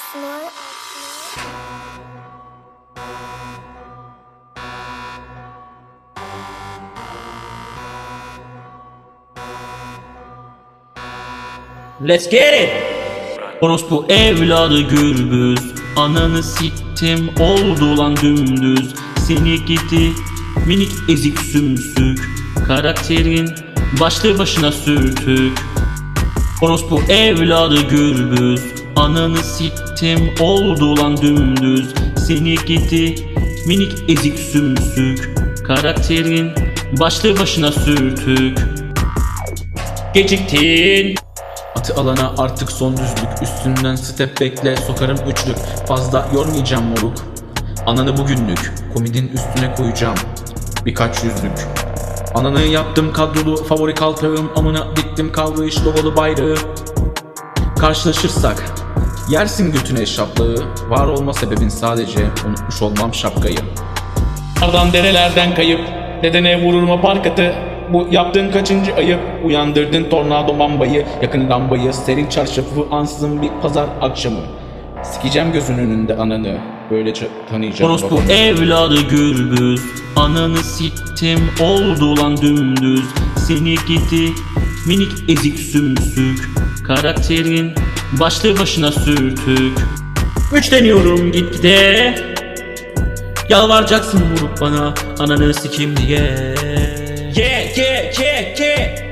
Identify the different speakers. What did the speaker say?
Speaker 1: Let's get it. Orospu evladı gürbüz Ananı sittim oldu lan dümdüz. Seni gidi minik ezik sümsük Karakterin başlı başına sürtük. Orospu evladı gürbüz Ananı sittim oldu lan dümdüz. Seni gidi minik ezik sümsük. Karakterin başlı başına sürtük. Geciktin.
Speaker 2: Atı alana artık son düzlük. Üstünden step bekle sokarım üçlük. Fazla yormayacağım moruk. Ananı bugünlük Komidin üstüne koyacağım. Birkaç yüzlük. Ananı yaptım kadrolu favori kaltağım Amına diktim kavrayış lovalı bayrağı. Karşılaşırsak Yersin götüne şaplığı Var olma sebebin sadece Unutmuş olmam şapkayı.
Speaker 3: Ardan derelerden kayıp Dedene vurulma park atı Bu yaptığın kaçıncı ayıp? Uyandırdın tornado mambayı Yakın lambayı Serin çarşafı ansızın bir pazar akşamı. Sikeceğim gözünün önünde ananı. Böylece tanıyacağım
Speaker 1: Orospu
Speaker 3: babanı.
Speaker 1: evladı gürbüz. Ananı sittim oldu lan dümdüz. Seni gidi minik ezik sümsük. Karakterin başlı başına sürtük. Güçleniyorum gitgide. Yalvaracaksın vurup bana Ananı sikim diye. Yeah yeah yeah yeah